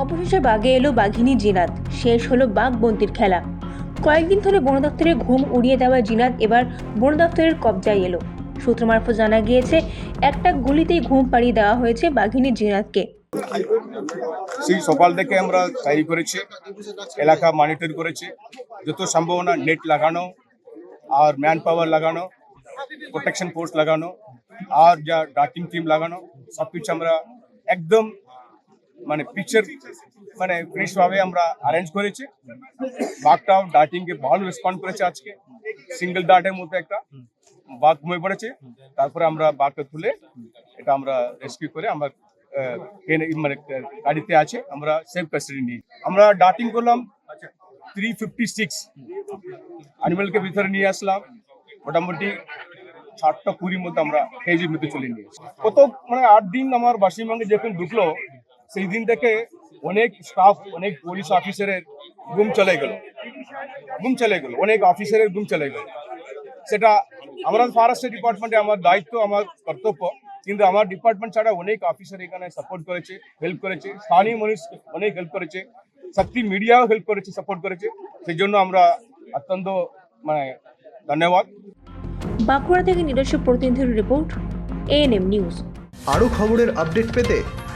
অবশেষে বাগে এলো বাঘিনী জিনাত। শেষ হলো বাঘ বন্দির খেলা। কয়েকদিন ধরে বন দপ্তরে ঘুম উড়িয়ে দেওয়া জিনাত এবার বন দপ্তরের কবজায় এলো। সূত্র মারফত জানা গিয়েছে, একটা গুলিতেই ঘুম পাড়িয়ে দেওয়া হয়েছে বাঘিনী জিনাতকে। সেই সকাল থেকে আমরা তৈরি করেছি, এলাকা মনিটর করেছি, যত সম্ভাবনা নেট লাগানো, আর ম্যান পাওয়ার লাগানো প্রোটেকশন ফোর্স লাগানো, আর যা ডাকিং টিম লাগানো সব কিছু আমরা একদম মানে পিকচার মানে ফ্রেশভাবে আমরা অ্যারেঞ্জ করেছি। বাঘটাও ডাটিংকে ভালো রেসপন্ড করেছে আজকে। সিঙ্গেল ডাটের মধ্যে একটা। বাঘ ঘুমিয়ে পড়েছে। তারপরে আমরা বাঘটা তুলে এটা আমরা রেস্কিউ করে আমরা মানে গাড়িতে আছে। আমরা সেফ কাস্টাডি নিই। আমরা ডাটিং করলাম থ্রি ফিফটি সিক্স অ্যানিমেলকে ভিতরে নিয়ে আসলাম। মোটামুটি ষাটটা কুড়ির মধ্যে আমরা কেজির মধ্যে চলে নিয়ে কত মানে আট দিন আমার পশ্চিমবঙ্গে যখন ঢুকলো সেই দিন থেকে অনেক স্টাফ অনেক পুলিশ অফিসারের গুম চলে গেল। গুম চলে গেল অনেক অফিসারের গুম চলে গেল। সেটা আমরা ফরেস্ট ডিপার্টমেন্টে আমার দায়িত্ব আমার কর্তব্য কিন্তু আমার ডিপার্টমেন্ট ছাড়া অনেক অফিসার এখানে সাপোর্ট করেছে হেল্প করেছে স্থানীয় মানুষ অনেক হেল্প করেছে শক্তি মিডিয়াও হেল্প করেছে সাপোর্ট করেছে। সেই জন্য আমরা অত্যন্ত মানে ধন্যবাদ। বাঁকুড়া থেকে নিজস্ব প্রতিনিধির রিপোর্ট এএনএম নিউজ আরও খবরের আপডেট পেতে